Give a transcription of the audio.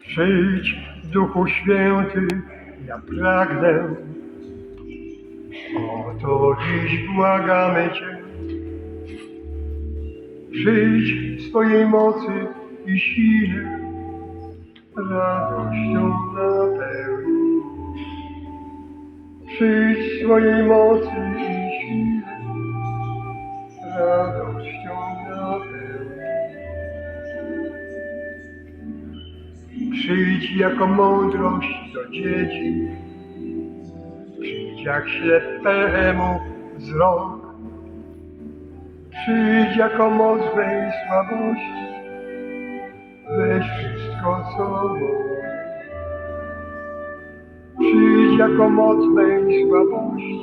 Przyjdź, Duchu Święty, ja pragnę. O to dziś błagamy Cię. Przyjdź w swojej mocy i sile, radością napełnij. Przyjdź w swojej mocy Przyjdź jako mądrość do dzieci, przyjdź jak ślepemu wzrok. Przyjdź jako moc mej słabości, weź wszystko co. Przyjdź jako moc mej słabości,